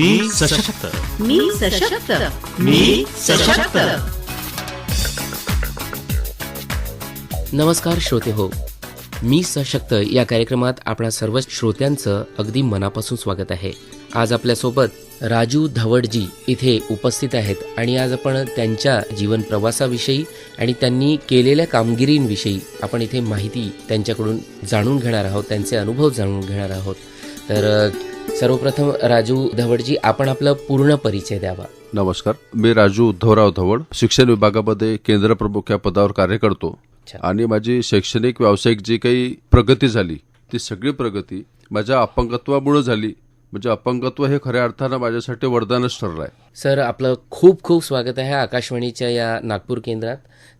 मी सशक्त. मी सशक्त. मी सशक्त. नमस्कार श्रोते हो. मी सशक्त या कार्यक्रमात आपणा सर्व श्रोत्यांचं अगदी मनापासून स्वागत आहे. आज आपल्यासोबत राजू धवडजी इथे उपस्थित आहेत आणि आज आपण त्यांच्या जीवन प्रवासाविषयी आणि त्यांनी केलेल्या कामगिरींविषयी आपण इथे माहिती त्यांच्याकडून जाणून घेणार आहोत त्यांचे अनुभव जाणून घेणार आहोत. तर सर्वप्रथम राजू धवडजी आपण आपला पूर्ण परिचय द्यावा. नमस्कार. मी राजू उद्धवराव धवड शिक्षण विभागामध्ये केंद्र प्रमुख या पदावर कार्य करतो. आणि माझी शैक्षणिक व्यावसायिक जी काही प्रगती झाली ती सगळी प्रगती माझ्या अपंगत्वामुळे झाली. म्हणजे अपंगत्व हे खऱ्या अर्थानं माझ्यासाठी वरदानच ठरलं आहे सर आपलं खूप खूप स्वागत आहे आकाशवाणीच्या या नागपूर केंद्रात.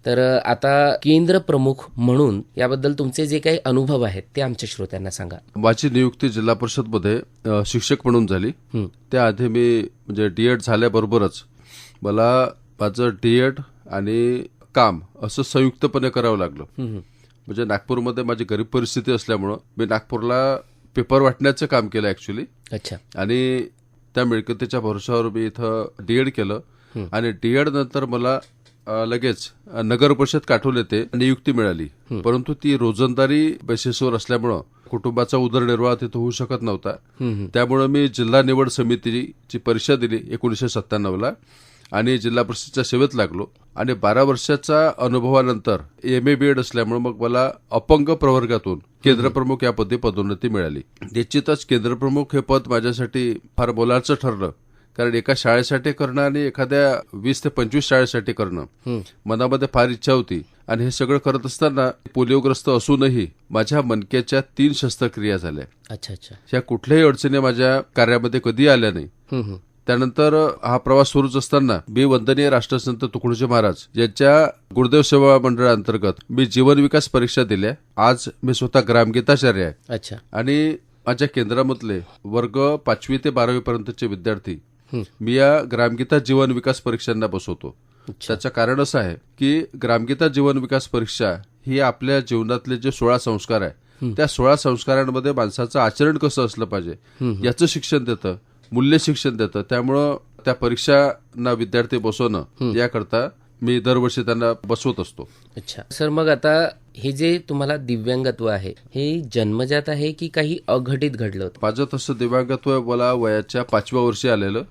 तर आता केंद्र प्रमुख म्हणून याबद्दल तुमचे जे काही अनुभव आहेत ते आमच्या श्रोत्यांना सांगा. माझी नियुक्ती जिल्हा परिषदमध्ये शिक्षक म्हणून झाली. त्याआधी मी म्हणजे डीएड झाल्याबरोबरच मला माझं डीएड आणि काम असं संयुक्तपणे करावं लागलं. म्हणजे नागपूरमध्ये माझी गरीब परिस्थिती असल्यामुळं मी नागपूरला पेपर वाटण्याचं काम केलं ऍक्च्युली अच्छा. आणि त्या मिळकतीच्या भरोशावर मी इथं डीएड केलं. आणि डीएड नंतर मला लगेच नगर परिषद काठोल येथे नियुक्ती मिळाली. परंतु ती रोजंदारी बेसिसवर असल्यामुळं कुटुंबाचा उदरनिर्वाह तिथं होऊ शकत नव्हता. त्यामुळं मी जिल्हा निवड समितीची परीक्षा दिली एकोणीसशे सत्त्याण्णवला. आणि जिल्हा परिषदच्या सेवेत लागलो. आणि बारा वर्षाच्या अनुभवानंतर एम ए बी एड असल्यामुळे मग मला अपंग प्रवर्गातून केंद्रप्रमुख या पदी पदोन्नती मिळाली. निश्चितच केंद्रप्रमुख हे पद माझ्यासाठी फार मोलाचं ठरलं. कारण एका शाळेसाठी करणं आणि एखाद्या वीस ते पंचवीस शाळेसाठी करणं मनामध्ये फार इच्छा होती. आणि हे सगळं करत असताना पोलिओग्रस्त असूनही माझ्या मनक्याच्या तीन शस्त्रक्रिया झाल्या. अच्छा अच्छा. ह्या कुठल्याही अडचणी माझ्या कार्यामध्ये कधी आल्या नाही. त्यानंतर हा प्रवास सुरूच असताना मी वंदनीय राष्ट्रसंत तुकडोजी महाराज यांच्या गुरुदेव सेवा मंडळाअंतर्गत मी जीवन विकास परीक्षा दिल्या. आज मी स्वतः ग्रामगीताचार्य आहे. अच्छा. आणि माझ्या केंद्रामधले वर्ग पाचवी ते बारावी पर्यंतचे विद्यार्थी. मी या ग्रामगीता जीवन विकास परीक्षांना बसवतो. त्याचं कारण असं आहे की ग्रामगीता जीवन विकास परीक्षा ही आपल्या जीवनातले जे सोळा संस्कार आहे त्या सोळा संस्कारांमध्ये माणसाचं आचरण कसं असलं पाहिजे याचं शिक्षण देतं. मूल्य शिक्षण देतं. त्यामुळं त्या परीक्षांना विद्यार्थी बसवणं याकरता मी दरवर्षी त्यांना बसवत असतो. अच्छा. सर मग आता हे जे तुम्हाला दिव्यांगत्व आहे हे जन्मजात आहे की काही अघटित घडलं होतं? माझं तसं दिव्यांगत्व मला वयाच्या पाचव्या वर्षी आलेलं.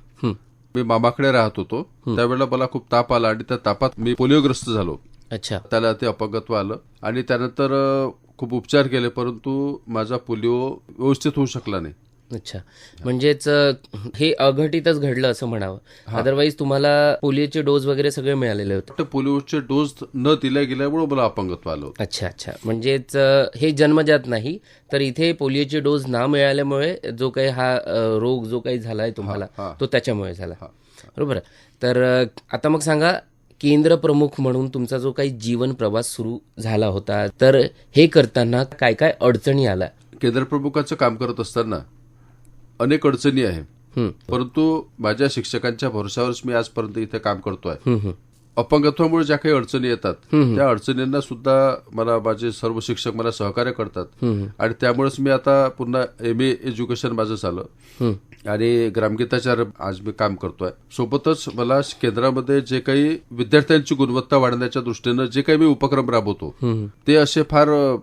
मी मामाकडे राहत होतो. त्यावेळेला मला खूप ताप आला आणि त्या तापात मी पोलिओग्रस्त झालो. अच्छा. त्याला ते अपंगत्व आलं आणि त्यानंतर खूप उपचार केले परंतु माझा पोलिओ व्यवस्थित होऊ शकला नाही. अच्छा. म्हणजेच हे अघटितच घडलं असं म्हणावं. अदरवाईज तुम्हाला पोलिओचे डोस वगैरे सगळे मिळालेले होते. पोलिओचे डोस न दिल्या गेल्यामुळे मला अपंगत्व आलं अच्छा अच्छा. म्हणजेच हे जन्मजात नाही तर इथे पोलिओचे डोस ना मिळाल्यामुळे जो काही हा रोग जो काही झालाय तुम्हाला. तो त्याच्यामुळे झाला. बरोबर. तर आता मग सांगा केंद्र प्रमुख म्हणून तुमचा जो काही जीवन प्रवास सुरू झाला होता तर हे करताना काय काय अडचणी आल्या? केंद्रप्रमुखाचं काम करत असताना अनेक अडचणी आहे. परंतु माझ्या शिक्षकांच्या भरोशावरच मी आजपर्यंत इथे काम करतोय. अपंगत्वामुळे ज्या काही अडचणी येतात त्या अडचणींना सुद्धा मला माझे सर्व शिक्षक मला सहकार्य करतात. आणि त्यामुळेच मी आता पुन्हा एम ए एज्युकेशन माझं झालं. आणि ग्रामगीताचार्य आज मी काम करतोय. सोबतच मला केंद्रामध्ये जे काही विद्यार्थ्यांची गुणवत्ता वाढवण्याच्या दृष्टीनं जे काही मी उपक्रम राबवतो ते असे फार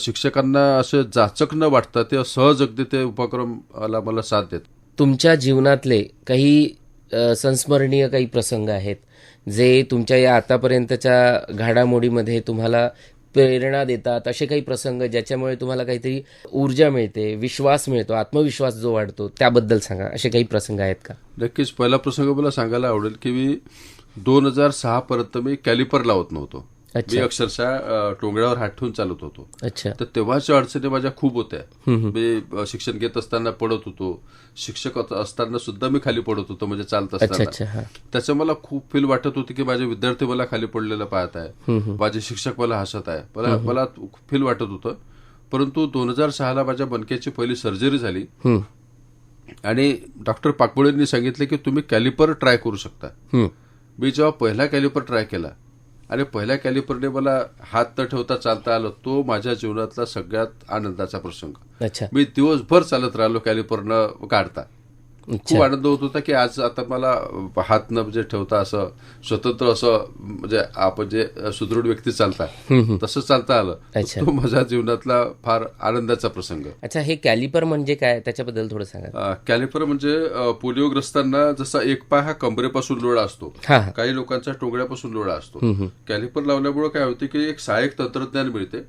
शिक्षकांना असे जाचक न वाटतात ते सहज अगदी ते उपक्रमाला मला साथ देत तुमच्या जीवनातले काही संस्मरणीय काही प्रसंग आहेत जे तुमच्या या आतापर्यंतच्या घडामोडीमध्ये तुम्हाला प्रेरणा देतात असे काही प्रसंग ज्याच्यामुळे तुम्हाला काहीतरी ऊर्जा मिळते विश्वास मिळतो आत्मविश्वास जो वाढतो त्याबद्दल सांगा असे काही प्रसंग आहेत का नक्कीच पहिला प्रसंग मला सांगायला आवडेल की मी दोन हजार सहा पर्यंत मी कॅलिपर लावत नव्हतो. मी अक्षरशः टोंगळ्यावर हात ठेवून चालत होतो. अच्छा. तर तेव्हाच्या अडचणी माझ्या खूप होत्या. मी शिक्षण घेत असताना पडत होतो. शिक्षक असताना सुद्धा मी खाली पडत होतो म्हणजे चालत असताना. त्याचं मला खूप फील वाटत होती की माझे विद्यार्थी मला खाली पडलेलं पाहत आहे. माझे शिक्षक मला हसत आहे. मला मला फील वाटत होतं. परंतु दोन हजार सहाला माझ्या बनक्याची पहिली सर्जरी झाली. आणि डॉक्टर पाकमुळेंनी सांगितले की तुम्ही कॅलिपर ट्राय करू शकता. मी जेव्हा पहिला कॅलिपर ट्राय केला आणि पहिल्या कॅलिपरने मला हात न ठेवता चालता आलं तो माझ्या जीवनातला सगळ्यात आनंदाचा प्रसंग. अच्छा. मी दिवसभर चालत राहिलो कॅलिपर न काढता. खूप आनंद होत होता की आज आता मला हात न म्हणजे ठेवता असं स्वतंत्र असं म्हणजे आपण जे सुदृढ व्यक्ती चालतात तसं चालता आलं. तो माझ्या जीवनातला फार आनंदाचा प्रसंग. अच्छा हे कॅलिपर म्हणजे काय? त्याच्याबद्दल थोडं सांगा. कॅलिपर म्हणजे पोलिओग्रस्तांना जसा एक पाय हा कमरेपासून लोळा असतो काही लोकांचा टोंगड्यापासून लोळा असतो. कॅलिपर लावल्यामुळे काय होते की एक सहाय्यक तंत्रज्ञान मिळते.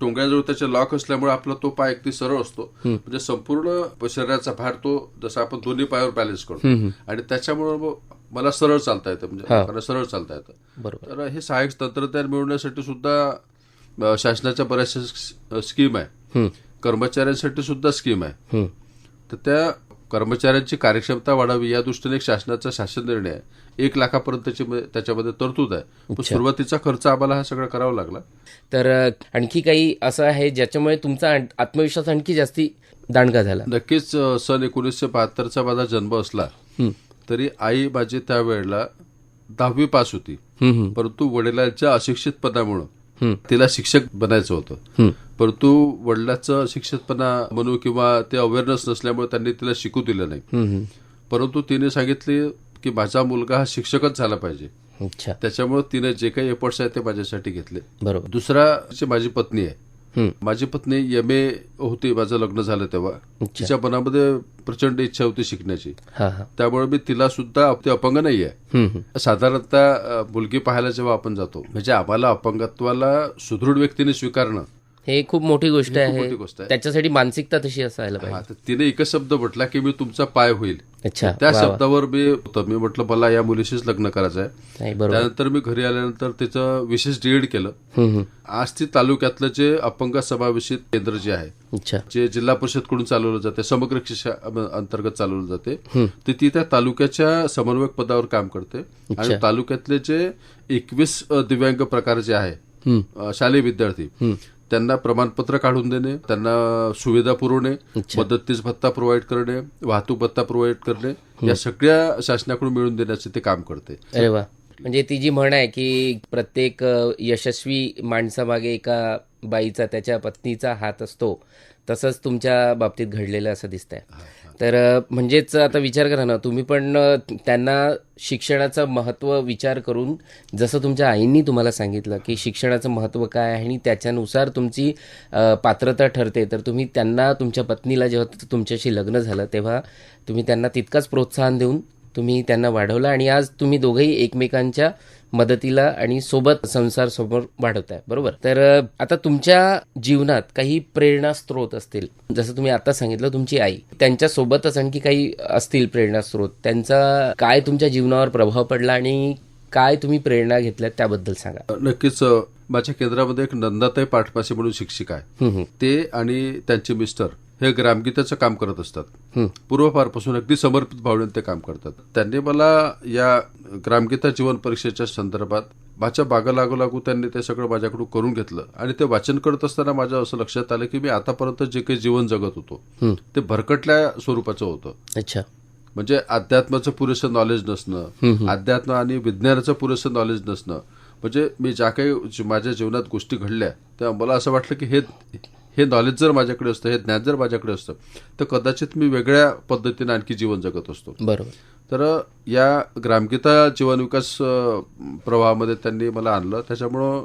टोंगळ्याजवळ त्याचे लॉक असल्यामुळे आपला तो पाय अगदी सरळ असतो. म्हणजे संपूर्ण शरीराचा भार तो जसा आपण दोन्ही पायावर बॅलन्स करतो. आणि त्याच्यामुळे मला सरळ चालता येतं म्हणजे लोकांना सरळ चालता येतं. बरोबर. तर हे सहाय्यक तंत्रज्ञान मिळवण्यासाठी सुद्धा शासनाच्या बऱ्याचशा स्कीम आहे. कर्मचाऱ्यांसाठी सुद्धा स्कीम आहे. तर त्या कर्मचाऱ्यांची कार्यक्षमता वाढावी या दृष्टीने एक शासनाचा शासन निर्णय आहे. एक लाखापर्यंतची त्याच्यामध्ये तरतूद आहे सुरुवातीचा खर्च आम्हाला हा सगळा करावा लागला तर आणखी काही असं आहे ज्याच्यामुळे तुमचा आत्मविश्वास आणखी जास्ती दांडगा झाला नक्कीच सन एकोणीसशे बहात्तरचा माझा जन्म असला. तरी आई माझी त्यावेळेला दहावी पास होती. परंतु वडिलांच्या अशिक्षितपणामुळं. तिला शिक्षक बनायचं होतं. परंतु वडिलाचं अशिक्षितपणा म्हणू किंवा ते अवेअरनेस नसल्यामुळे त्यांनी तिला शिकू दिलं नाही. परंतु तिने सांगितले की माझा मुलगा हा शिक्षकच झाला पाहिजे. त्याच्यामुळे तिने जे काही एफर्ट्स आहेत ते माझ्यासाठी घेतले. बरोबर. दुसरा जी माझी पत्नी आहे. माझी पत्नी एम ए होती माझं लग्न झालं तेव्हा. तिच्या मनामध्ये प्रचंड इच्छा होती शिकण्याची. त्यामुळे मी तिला सुद्धा अपंग नाही आहे. साधारणतः मुलगी पाहायला जेव्हा आपण जातो म्हणजे आम्हाला अपंगत्वाला सुदृढ व्यक्तीने स्वीकारणं हे खूप मोठी गोष्ट आहे. गोष्ट आहे. त्याच्यासाठी मानसिकता तशी असायला पाहिजे. तिने एकच शब्द म्हटला की मी तुमचा पाय होईल. अच्छा त्या. शब्दावर मी होतं. मी म्हटलं मला या मुलीशीच लग्न करायचं आहे त्यानंतर मी घरी आल्यानंतर तिचं विशेष डीएड केलं. आज ती तालुक्यातलं जे अपंग समावेशित केंद्र जे आहे जे जिल्हा परिषदकडून चालवलं जाते समग्र शिक्षा अंतर्गत चालवलं जाते ते ती त्या तालुक्याच्या समन्वयक पदावर काम करते. आणि तालुक्यातले जे एकवीस दिव्यांग प्रकार जे आहे शालेय विद्यार्थी त्यांना प्रमाणपत्र काढून देणे त्यांना सुविधा पुरवणे मदतीस भत्ता प्रोव्हाइड करणे वाहतूक भत्ता प्रोव्हाइड करणे या सगळ्या शासनाकडून मिळवून देण्याचे ते काम करते. अरे वा. म्हणजे ती जी म्हण आहे की प्रत्येक यशस्वी माणसामागे एका बाईचा त्याच्या पत्नीचा हात असतो तसंच तुमच्या बाबतीत घडलेलं असं दिसतंय. तर म्हणजेच आता विचार करा ना तुम्ही पण त्यांना शिक्षणाचं महत्त्व विचार करून जसं तुमच्या आईंनी तुम्हाला सांगितलं की शिक्षणाचं महत्त्व काय आहे आणि त्याच्यानुसार तुमची पात्रता ठरते तर तुम्ही त्यांना तुमच्या पत्नीला जेव्हा तुमच्याशी लग्न झालं तेव्हा तुम्ही त्यांना तितकाच प्रोत्साहन देऊन तुम्ही त्यांना वाढवलं आणि आज तुम्ही दोघेही एकमेकांच्या मदतीला आणि सोबत संसार समोर वाढवताय बरोबर? तर आता तुमच्या जीवनात काही प्रेरणा स्रोत असतील. जसं तुम्ही आता सांगितलं तुमची आई त्यांच्या सोबतच आणखी काही असतील प्रेरणा स्रोत. त्यांचा काय तुमच्या जीवनावर प्रभाव पडला आणि काय तुम्ही प्रेरणा घेतल्या त्याबद्दल सांगा. नक्कीच माझ्या केंद्रामध्ये एक नंदाताई पाठपासे म्हणून शिक्षिका आहे. ते आणि त्यांचे मिस्टर हे ग्रामगीताचं काम करत असतात. पूर्वपारपासून अगदी समर्पित भावनेने ते काम करतात. त्यांनी मला या ग्रामगीता जीवन परीक्षेच्या संदर्भात माझ्या बागा लागू लागू त्यांनी ते सगळं माझ्याकडून करून घेतलं. आणि ते वाचन करत असताना माझ्या असं लक्षात आलं की मी आतापर्यंत जे काही जीवन जगत होतो. ते भरकटल्या स्वरूपाचं होतं. अच्छा. म्हणजे अध्यात्माचं पुरेसं नॉलेज नसणं अध्यात्म आणि विज्ञानाचं पुरेसं नॉलेज नसणं. म्हणजे मी ज्या काही माझ्या जीवनात गोष्टी घडल्या त्या मला असं वाटलं की हे हे नॉलेज जर माझ्याकडे असतं हे ज्ञान जर माझ्याकडे असतं तर कदाचित मी वेगळ्या पद्धतीने आणखी जीवन जगत असतो. बरोबर. तर या ग्रामगीता जीवन विकास अ, प्रवाहामध्ये त्यांनी मला आणलं. त्याच्यामुळं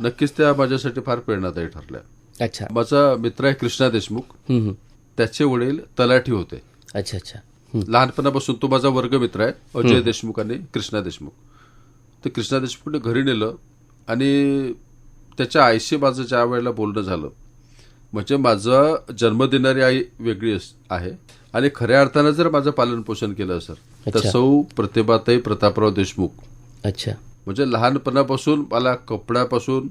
नक्कीच त्या माझ्यासाठी फार प्रेरणादायी ठरल्या. अच्छा. माझा मित्र आहे कृष्णा देशमुख. त्याचे वडील तलाठी होते. अच्छा अच्छा. लहानपणापासून तो माझा वर्गमित्र आहे अजय देशमुख आणि कृष्णा देशमुख. तर कृष्णा देशमुखने घरी नेलं आणि त्याच्या आईशी माझं ज्या वेळेला बोलणं झालं म्हणजे माझं जन्म देणारी आई वेगळी आहे. आणि खऱ्या अर्थानं जर माझं पालन पोषण केलं सर तर. सौ प्रतिभाताई प्रतापराव देशमुख. अच्छा. म्हणजे लहानपणापासून मला कपड्यापासून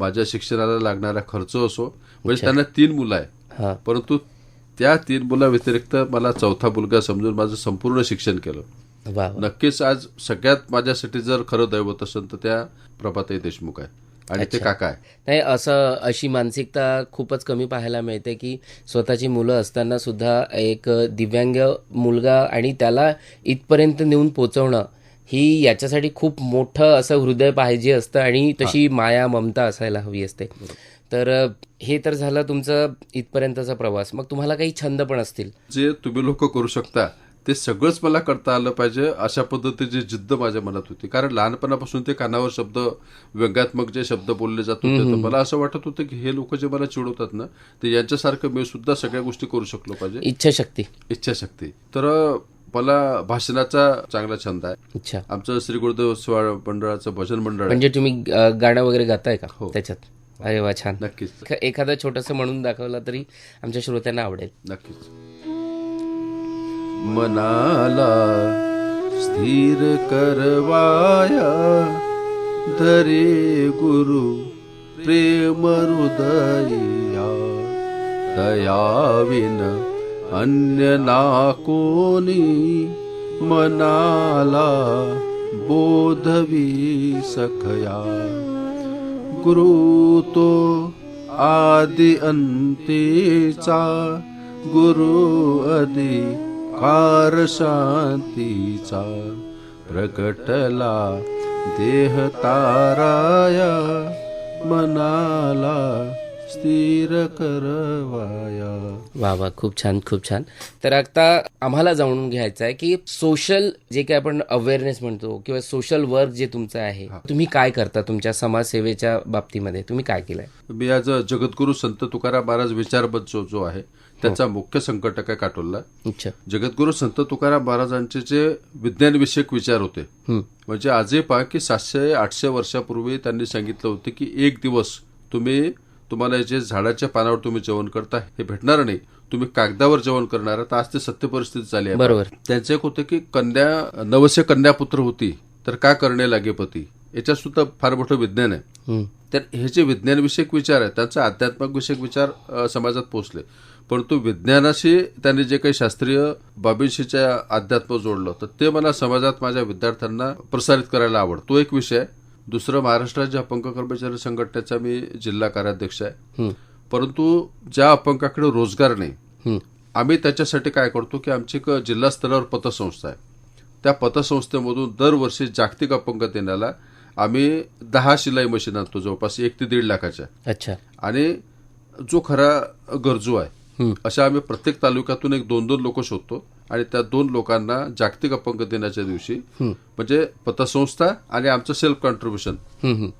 माझ्या शिक्षणाला लागणारा खर्च असो म्हणजे त्यांना तीन मुलं आहे परंतु त्या तीन मुलाव्यतिरिक्त मला चौथा मुलगा समजून माझं संपूर्ण शिक्षण केलं. नक्कीच आज सगळ्यात माझ्यासाठी जर खरं दैवत असेल तर त्या प्रभाताई देशमुख आहे आणि ते काका नाही असं अशी मानसिकता खूपच कमी पाहायला मिळते की स्वतःची मुलं असताना सुद्धा एक दिव्यांग मुलगा आणि त्याला इथपर्यंत नेऊन पोचवणं ही याच्यासाठी खूप मोठं असं हृदय पाहिजे असतं आणि तशी माया ममता असायला हवी असते. तर हे तर झालं तुमचं इथपर्यंतचा प्रवास. मग तुम्हाला काही छंद पण असतील. जे तुम्ही लोक करू शकता ते सगळंच मला करता आलं पाहिजे अशा पद्धतीची जिद्द माझ्या मनात होती. कारण लहानपणापासून ते कानावर शब्द व्यंगात्मक जे शब्द बोलले जात होते तर मला असं वाटत होतं की हे लोक जे मला चिडवतात ना ते यांच्यासारखं मी सुद्धा सगळ्या गोष्टी करू शकलो पाहिजे. इच्छाशक्ती. इच्छाशक्ती. तर मला भाषणाचा चांगला छंद आहे. इच्छा आमचं श्री गुरुदेव मंडळाचं भजन मंडळ म्हणजे तुम्ही गाणं वगैरे गाताय का? त्याच्यात? अरे वा छान. नक्कीच. एखा- एखादं छोटस म्हणून दाखवलं तरी आमच्या श्रोत्यांना आवडेल. नक्कीच. मनाला स्थिर करवाया। धरे गुरु प्रेम हृदया दयाविन अन्य ना कोणी मनाला बोधवी सखया गुरु तो आदि अंतेचा गुरु फार शांतीचा प्रकटला देह ताराया मनाला स्थिर करवाया. वा वा खूप छान खूप छान. तर आता आम्हाला जाणून घ्यायचं आहे की सोशल जे काही आपण अवेअरनेस म्हणतो किंवा सोशल वर्क जे तुमचं आहे तुम्ही काय करता तुमच्या समाजसेवेच्या बाबतीमध्ये? तुम्ही काय केलंय? मी आज जगद्गुरु संत तुकाराम महाराज विचारबद्ध जो जो आहे त्याचा मुख्य संकटक आहे काटोलला. अच्छा. जगद्गुरु संत तुकाराम महाराजांचे जे विज्ञानविषयक विचार होते. म्हणजे आजही पहा की सातशे आठशे वर्षापूर्वी त्यांनी सांगितलं होतं की एक दिवस तुम्ही तुम्हाला जे झाडाच्या पानावर तुम्ही जेवण करता हे भेटणार नाही तुम्ही कागदावर जेवण करणार. आज ते सत्य परिस्थिती झाली आहे बरोबर त्यांचं एक होतं की कन्या नवस्य कन्यापुत्र होती तर का करणे लागे पती याच्यात सुद्धा फार मोठं विज्ञान आहे. तर हे जे विज्ञानविषयक विचार आहेत त्यांचा आध्यात्मिक विषयक विचार समाजात पोहोचले परंतु विज्ञानाशी त्यांनी जे काही शास्त्रीय बाबींशीच्या अध्यात्म जोडलं तर ते मला समाजात माझ्या विद्यार्थ्यांना प्रसारित करायला आवडतो तो एक विषय आहे. दुसरं महाराष्ट्र राज्य अपंग कर्मचारी संघटनेचा मी जिल्हा कार्याध्यक्ष आहे. परंतु ज्या अपंगाकडे रोजगार नाही. आम्ही त्याच्यासाठी काय करतो की आमची एक जिल्हा स्तरावर पतसंस्था आहे त्या पतसंस्थेमधून दरवर्षी जागतिक अपंग दिनाला आम्ही दहा शिलाई मशीन आणतो जवळपास एक ते दीड लाखाच्या अच्छा आणि जो खरा गरजू आहे. अशा आम्ही प्रत्येक तालुक्यातून एक दोन दोन लोक शोधतो आणि त्या दोन लोकांना जागतिक अपंग दिनाच्या दिवशी म्हणजे पतसंस्था आणि आमचं सेल्फ कॉन्ट्रीब्युशन.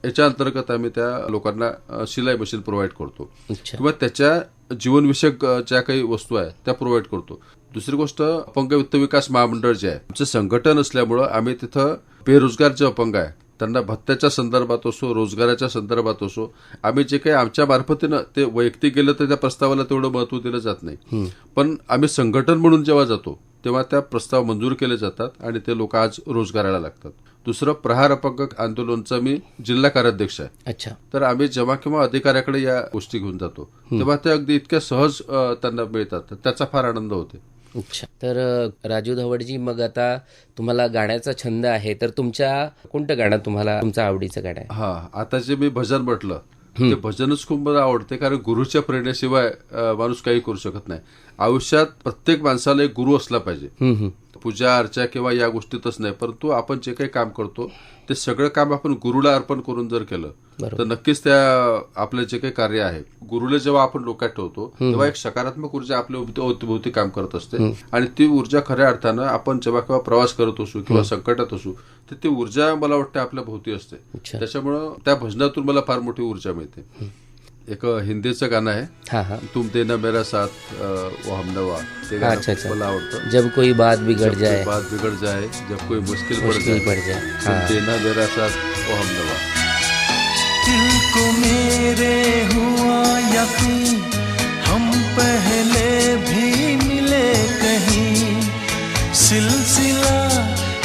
याच्या अंतर्गत आम्ही त्या लोकांना शिलाई मशीन प्रोव्हाइड करतो. किंवा त्याच्या जीवनविषयक ज्या काही वस्तू आहेत त्या प्रोव्हाइड करतो. दुसरी गोष्ट अपंग वित्त विकास महामंडळ जे आहे आमचं संघटन असल्यामुळं आम्ही तिथं बेरोजगार जे अपंग आहे त्यांना भत्त्याच्या संदर्भात असो रोजगाराच्या संदर्भात असो आम्ही जे काही आमच्या मार्फतीनं ते वैयक्तिक गेलं तर त्या प्रस्तावाला तेवढं महत्त्व दिलं जात नाही. पण आम्ही संघटन म्हणून जेव्हा जातो तेव्हा त्या प्रस्ताव मंजूर केले जातात आणि ते लोक आज रोजगाराला लागतात. दुसरं प्रहार अपंग आंदोलनचा मी जिल्हा कार्याध्यक्ष आहे. अच्छा. तर आम्ही जेव्हा केव्हा अधिकाऱ्याकडे या गोष्टी घेऊन जातो तेव्हा ते अगदी इतक्या सहज त्यांना मिळतात. त्याचा फार आनंद होते. अच्छा. तर राजू धवडजी मग आता तुम्हाला गाण्याचा छंद आहे तर तुमच्या कोणतं गाणं तुम्हाला तुमचं आवडीचं गाणं आहे? हा आता जे मी भजन म्हटलं ते भजनच खूप मला आवडते कारण गुरुच्या प्रेरणेशिवाय माणूस काही करू शकत नाही. आयुष्यात प्रत्येक माणसाला एक गुरु असला पाहिजे. पूजा अर्चा किंवा या गोष्टीतच नाही परंतु आपण जे काही काम करतो ते सगळं काम आपण गुरुला अर्पण करून जर केलं तर नक्कीच त्या आपलं जे काही कार्य आहे गुरुला जेव्हा आपण डोक्यात ठेवतो तेव्हा एक सकारात्मक ऊर्जा आपल्या अवती- अवतीभोवती काम करत असते. आणि ती ऊर्जा खऱ्या अर्थानं आपण जेव्हा केव्हा प्रवास करत असू किंवा संकटात असू तर ती ऊर्जा मला वाटते आपल्या भोवती असते. त्याच्यामुळं त्या भजनातून मला फार मोठी ऊर्जा मिळते. एक हिंदीचं गाणं आहे हा। हा तुम देना मेरा साथ वो हमनवा ते अच्छा, गाणं अच्छा. मला आवडतं जब कोई बात बिगड़ जब जाए। कोई बात बिगड़ जाए जब कोई मुश्किल पड़ मुश्किल जाए। पड़ जाए। तुम हाँ। देना मेरा साथ वो हम दवा दिल को मेरे हुआ यकीन हम पहले भी मिले कहीं। सिलसिला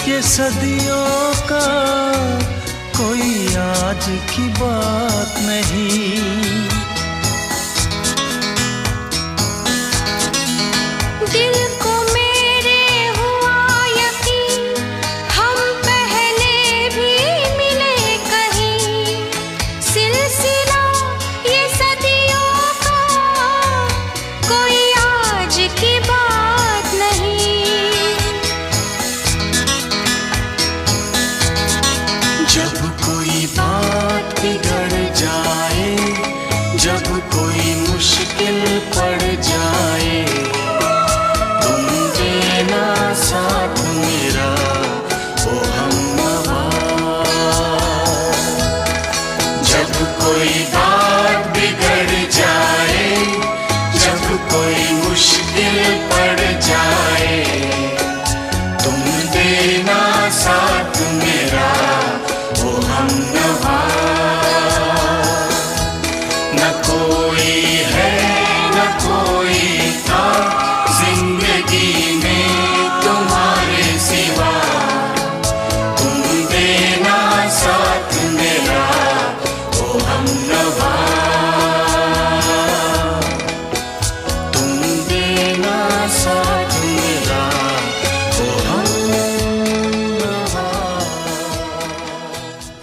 ये सदियों का कोई आज की बात नहीं। दिल को believe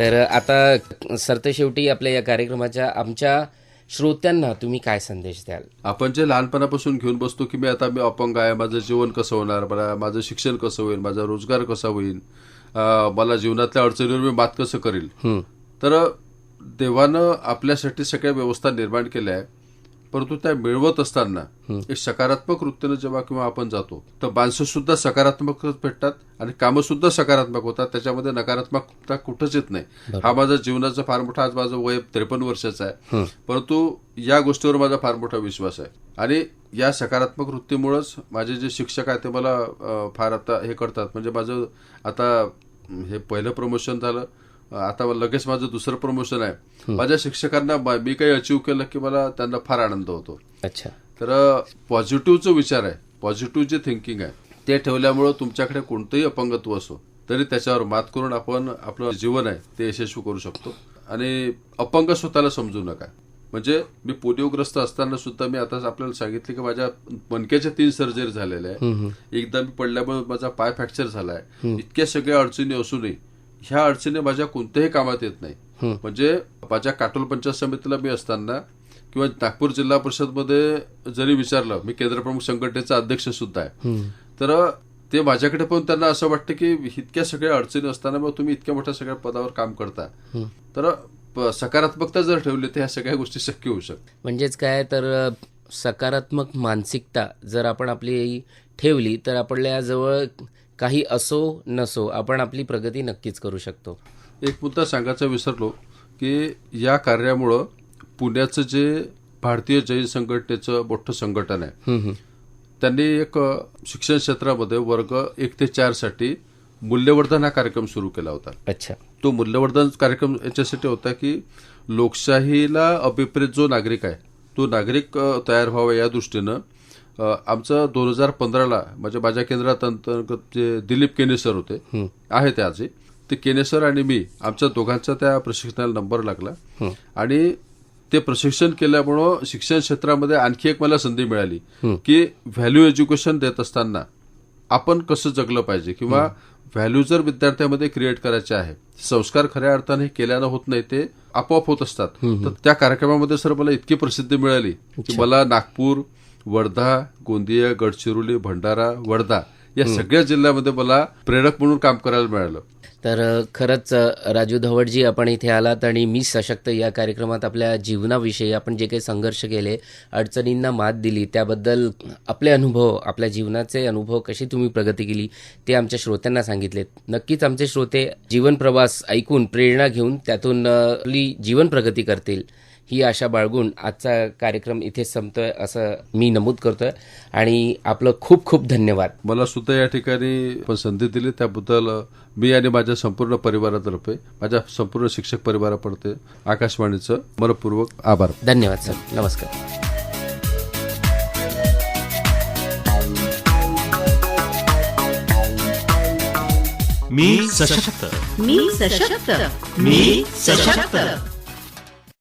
तर आता सरतेशेवटी आपल्या या कार्यक्रमाच्या आमच्या श्रोत्यांना तुम्ही काय संदेश द्याल? आपण जे लहानपणापासून घेऊन बसतो की मी आता मी अपंग आहे माझं जीवन कसं होणार मला माझं शिक्षण कसं होईल माझा रोजगार कसा होईल मला जीवनातल्या अडचणीवर मी मात कसं करील. तर देवानं आपल्यासाठी सगळ्या व्यवस्था निर्माण केल्या आहे. परंतु त्या मिळवत असताना एक सकारात्मक वृत्तीनं जेव्हा किंवा आपण जातो तर माणसं सुद्धा सकारात्मक भेटतात आणि कामं सुद्धा सकारात्मक होतात. त्याच्यामध्ये नकारात्मकता कुठंच येत नाही. हा माझा जीवनाचा फार मोठा आज माझं वय त्रेपन्न वर्षाचा आहे. परंतु या गोष्टीवर माझा फार मोठा विश्वास आहे. आणि या सकारात्मक वृत्तीमुळेच माझे जे शिक्षक आहेत ते मला फार आता हे करतात. म्हणजे माझं आता हे पहिलं प्रमोशन झालं. आता लगेच माझं दुसरं प्रमोशन आहे. माझ्या शिक्षकांना मी काही अचीव केलं की मला त्यांना फार आनंद होतो. अच्छा. तर पॉझिटिव्ह जो विचार आहे पॉझिटिव्ह जे थिंकिंग आहे ते ठेवल्यामुळं तुमच्याकडे कोणतंही अपंगत्व असो तरी त्याच्यावर मात करून आपण आपलं जीवन आहे ते यशस्वी करू शकतो. आणि अपंग स्वतःला समजू नका. म्हणजे मी पोलिओग्रस्त असताना सुद्धा मी आता आपल्याला सांगितले की माझ्या मणक्याच्या तीन सर्जरी झालेल्या आहे. एकदा मी पडल्यामुळे माझा पाय फ्रॅक्चर झालाय. इतक्या सगळ्या अडचणी असूनही ह्या अडचणी माझ्या कोणत्याही कामात येत नाही. म्हणजे माझ्या काटोल पंचायत समितीला मी असताना किंवा नागपूर जिल्हा परिषदमध्ये जरी विचारलं मी केंद्रप्रमुख संघटनेचा अध्यक्ष सुद्धा आहे. तर ते माझ्याकडे पण त्यांना असं वाटतं की इतक्या सगळ्या अडचणी असताना मग तुम्ही इतक्या मोठ्या सगळ्या पदावर काम करता. तर सकारात्मकता जर ठेवली तर ह्या सगळ्या गोष्टी शक्य होऊ शकतात. म्हणजेच काय तर सकारात्मक मानसिकता जर आपण आपली ठेवली तर आपल्याजवळ काही असो नसो आपण आपली प्रगती नक्कीच करू शकतो. एक मुद्दा सांगायचा विसरलो की या कार्यामुळं पुण्याचं जे भारतीय जैन संघटनेचं मोठं संघटन आहे. त्यांनी एक शिक्षण क्षेत्रामध्ये वर्ग एक ते चारसाठी मूल्यवर्धन हा कार्यक्रम सुरू केला होता. अच्छा. तो मूल्यवर्धन कार्यक्रम याच्यासाठी होता की लोकशाहीला अभिप्रेत जो नागरिक आहे तो नागरिक तयार व्हावा या दृष्टीनं आमचं दोन हजार पंधराला म्हणजे माझ्या केंद्रात अंतर्गत जे दिलीप केने सर होते आहे ते आजही ते केने सर आणि मी आमच्या दोघांचा त्या प्रशिक्षणाला नंबर लागला. आणि ते प्रशिक्षण केल्यामुळं शिक्षण क्षेत्रामध्ये आणखी एक मला संधी मिळाली की व्हॅल्यू एज्युकेशन देत असताना आपण कसं जगलं पाहिजे किंवा व्हॅल्यू जर विद्यार्थ्यामध्ये क्रिएट करायचे आहे संस्कार खऱ्या अर्थाने केल्यानं होत नाही ते आपोआप होत असतात. तर त्या कार्यक्रमामध्ये सर मला इतकी प्रसिद्धी मिळाली की मला नागपूर वर्धा गोंदिया गडचिरोली भंडारा वर्धा या सगळ्या जिल्ह्यामध्ये मला प्रेरक म्हणून काम करायला मिळालं. तर खरंच राजू धवडजी आपण इथे आलात आणि मी सशक्त या कार्यक्रमात आपल्या जीवनाविषयी आपण जे काही संघर्ष केले अडचणींना मात दिली त्याबद्दल आपले अनुभव आपल्या जीवनाचे अनुभव कशी तुम्ही प्रगती केली ते आमच्या श्रोत्यांना सांगितलेत. नक्कीच आमचे श्रोते जीवन प्रवास ऐकून प्रेरणा घेऊन त्यातून आपली जीवन प्रगती करतील. ही आशा बाळगून आजचा कार्यक्रम इथे संपतोय असं मी नमूद करतोय. आणि आपलं खूप खूप धन्यवाद. मला सुद्धा या ठिकाणी संधी दिली. त्याबद्दल मी आणि माझ्या संपूर्ण परिवारातर्फे माझ्या संपूर्ण शिक्षक परिवारापडते आकाशवाणीचं मनपूर्वक आभार. धन्यवाद सर. नमस्कार. मी सशक्त. मी सशक्त. मी सशक्त.